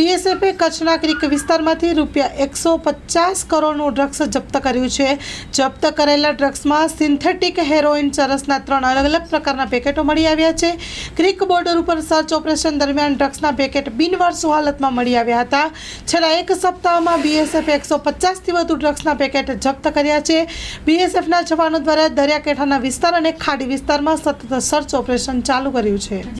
બીએસએફે કચ્છના ક્રિક વિસ્તારમાંથી રૂપિયા એકસો પચાસ કરોડનું ડ્રગ્સ જપ્ત કર્યું છે. જપ્ત કરેલા ડ્રગ્સમાં સિન્થેટિક હેરોઇન ચરસના ત્રણ અલગ અલગ પ્રકારના પેકેટો મળી આવ્યા છે. ક્રિક બોર્ડર ઉપર સર્ચ ઓપરેશન દરમિયાન ડ્રગ્સના પેકેટ બિનવારસુ હાલતમાં મળી આવ્યા હતા. છેલ્લા એક સપ્તાહમાં બીએસએફે એકસો પચાસથી વધુ ડ્રગ્સના પેકેટ જપ્ત કર્યા છે. બીએસએફના જવાનો દ્વારા દરિયાકાંઠાના વિસ્તાર અને ખાડી વિસ્તારમાં સતત સર્ચ ઓપરેશન ચાલુ કર્યું છે.